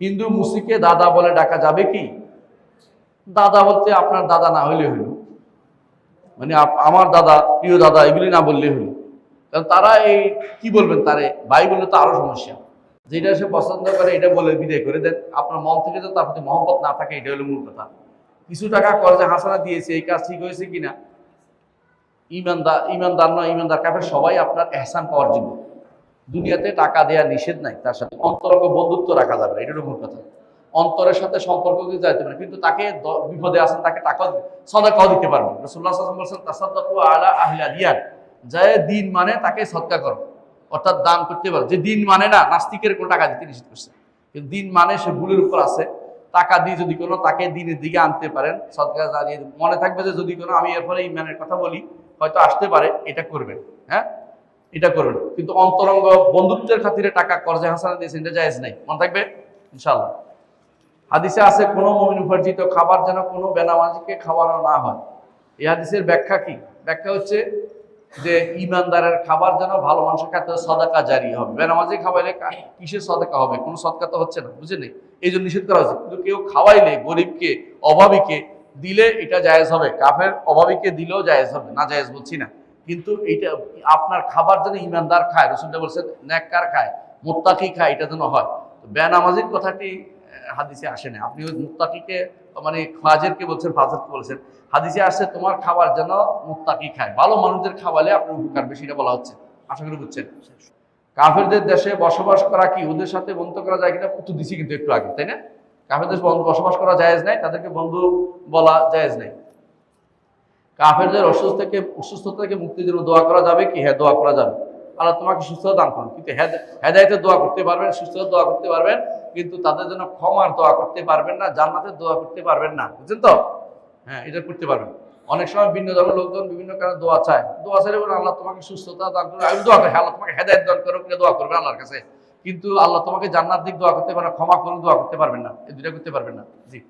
হিন্দু মুসিকে দাদা বলে ডাকা যাবে কি? দাদা বলতে আপনার দাদা না হইলে হইল। মানে আমার দাদা, প্রিয় দাদা এগুলি না বললে হইল। কারণ তারা এই, কি বলবেন তারে? ভাই বললে তো আরও সমস্যা। যেটা সে পছন্দ করে এটা বলে বিদায় করে দেন। আপনার মন থেকে তো তার প্রতি মহব্বত না থাকে, এটা হলো মূল কথা। কিছু টাকা কর্জে হাসানা দিয়েছে, এই কাজ ঠিক হয়েছে কিনা? ইমানদার ইমানদার নয়, ইমানদার কাফের সবাই আপনার এহসান পাওয়ার জন্য। দুনিয়াতে টাকা দেওয়া নিষেধ নাই, তার সাথে অন্তরঙ্গ বন্ধুত্ব রাখা যাবে না, এটারও মূল কথা। অন্তরের সাথে সম্পর্ক কিন্তু যাইতে পারে কিন্তু তাকে বিপদে আছেন, তাকে টাকা সদাকাও দিতে পারবেন রসুল্লাহ সাল্লাম বলছেন, তাসাদ্দাকু আলা আহিলা দিয়ান যে দিন মানে তাকে সৎকা করো, অর্থাৎ দান করতে পারো। যে দিন মানে না, নাস্তিকের কোনো টাকা দিতে নিষেধ করছে। কিন্তু দিন মানে সে ভুলের উপর আছে, টাকা দিয়ে যদি কোনো, তাকে দিনের দিকে আনতে পারেন সৎকা জানিয়ে মনে থাকবে যে যদি কোনো, আমি এরপরে ইমানের কথা বলি, হয়তো আসতে পারে, এটা করবেন হ্যাঁ? এটা করবেন। কিন্তু অন্তরঙ্গ বন্ধুত্বের খাতিরে টাকা কর্জে হাসানা দিয়েছেন, এটা জায়েজ নাই। মনে থাকবে? ইনশাল্লাহ হাদিসে আছে, কোনো মমিন উপার্জিত খাবার যেন কোনো বেনামাজিকে খাওয়ানো না হয়। এই হাদিসের ব্যাখ্যা কি? ব্যাখ্যা হচ্ছে যে ইমানদারের খাবার যেন ভালো মানুষের খাতে সদাকা জারি হবে। বেনামাজি খাওয়াইলে কিসের সদাকা হবে? কোনো সদকা তো হচ্ছে না বুঝে নেই? এই জন্য নিষেধ করা হয়েছে। কিন্তু কেউ খাওয়াইলে গরিবকে, অভাবীকে দিলে এটা জায়েজ হবে। কাফের অভাবীকে দিলেও জায়েজ হবে। না জায়েজ বলছি না। কিন্তু এইটা আপনার খাবার যেন ইমানদার খায় রসুলটা বলছেন, ন্যাক্কার খায়, মোত্তাকি খায়, এটা যেন হয়। তো বেনামাজির কথাটি হাদিসে আসে না। আপনি ওই মুত্তাকিকে মানে ফাজেরকে বলছেন ফাজেরকে বলছেন, হাদিসে আসছে, তোমার খাবার যেন মুত্তাকি খায়। ভালো মানুষদের খাওয়ালে আপনার উপকার বেশি, এটা বলা হচ্ছে। আশা করি বুঝছেন। কাফেরদের দেশে বসবাস করা কি ওদের সাথে বন্ধু করা যায় কিনা, উত্তর দিছি কিন্তু একটু আগে, তাই না? কাফেরদের বসবাস করা জায়েজ নাই, তাদেরকে বন্ধু বলা জায়েজ নাই। কাফেরদের অসুস্থ থেকে অসুস্থতা থেকে মুক্তির জন্য দোয়া করা যাবে কি? হ্যাঁ দোয়া করা যাবে। আল্লাহ তোমাকে সুস্থতা দান করুন। কিন্তু হেদ- হেদায়েতের দোয়া করতে পারবেন সুস্থতার দোয়া করতে পারবেন কিন্তু তাদের জন্য ক্ষমার দোয়া করতে পারবেন না জান্নাতের দোয়া করতে পারবেন না। বুঝছেন তো? হ্যাঁ এটা করতে পারবেন। অনেক সময় ভিন্ন ধর্মের লোকজন বিভিন্ন কারণে দোয়া চায়। দোয়া চাইলে বলে আল্লাহ তোমাকে সুস্থতা দান করুন আমি দোয়া করি। হ্যাঁ, আল্লাহ তোমাকে হেদায়ত দান করুন কিনা দোয়া করবেন আল্লাহর কাছে। কিন্তু আল্লাহ তোমাকে জান্নাত দিক দোয়া করতে পারেন ক্ষমা করুন দোয়া করতে পারবেন না। এই দুটা করতে পারবেন না। জি।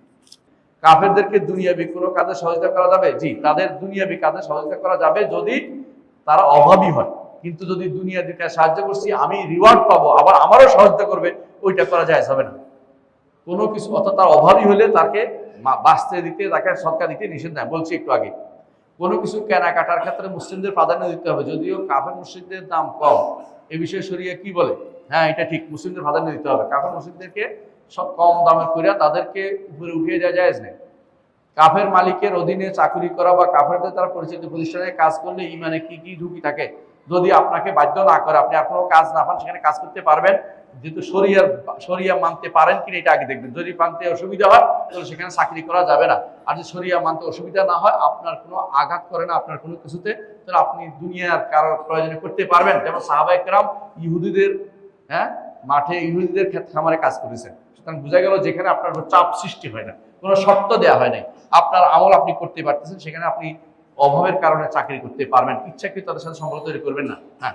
কাফেরদেরকে দুনিয়াবি কোনো কাজে সহযোগিতা করা যাবে? জি, তাদের দুনিয়াবি কাজে সহযোগিতা করা যাবে যদি তারা অভাবী হয়। কিন্তু যদি দুনিয়া দিকে সাহায্য করছি, আমি রিওয়ার্ড পাবো, আবার আমারও সহযোগিতা করবে, ওইটা করা যায় হবে না। কোনো কিছু, অর্থাৎ তার অভাবী হলে তাকে বাঁচতে দিতে, তাকে সরকার দিতে নিষেধ নেয় বলছি একটু আগে, কোনো কিছু কেনাকাটার ক্ষেত্রে মুসলিমদের প্রাধান্য দিতে হবে। যদিও কাফের মুসলিমদের দাম কম, এ বিষয়ে সরিয়ে কি বলে? হ্যাঁ এটা ঠিক, মুসলিমদের প্রাধান্য দিতে হবে। কাফের মুসলিমদেরকে সব কম দামে করিয়া তাদেরকে উপরে উঠিয়ে দেওয়া যায় নেই। কাফের মালিকের অধীনে চাকরি করা বা কাফেরদের দ্বারা পরিচিত প্রতিষ্ঠানে কাজ করলে ইমানে কি কি ঝুঁকি থাকে, যদি আপনাকে বাধ্য না করে আপনি আর কোনো কাজ না পান, সেখানে কাজ করতে পারবেন। যেহেতু শরিয়ার শরিয়া মানতে পারেন কিনা এটা আগে দেখবেন। যদি মানতে অসুবিধা হয়, তাহলে সেখানে চাকরি করা যাবে না। আর যদি শরিয়া মানতে অসুবিধা না হয়, আপনার কোনো আঘাত করে না আপনার কোনো কিছুতে, তাহলে আপনি দুনিয়ার কারোর প্রয়োজনে করতে পারবেন। যেমন সাহাবাই কেরাম ইহুদিদের হ্যাঁ মাঠে ইহুদিদের ক্ষেত্রে খামারে কাজ করেছেন। সুতরাং বোঝা গেল যেখানে আপনার চাপ সৃষ্টি হয় না, কোনো শর্ত দেওয়া হয় নাই। আপনার আমল আপনি করতে পারতেছেন, সেখানে আপনি অভাবের কারণে চাকরি করতে পারবেন। ইচ্ছাকৃত তাদের সাথে সম্পর্ক তৈরি করবেন না। হ্যাঁ।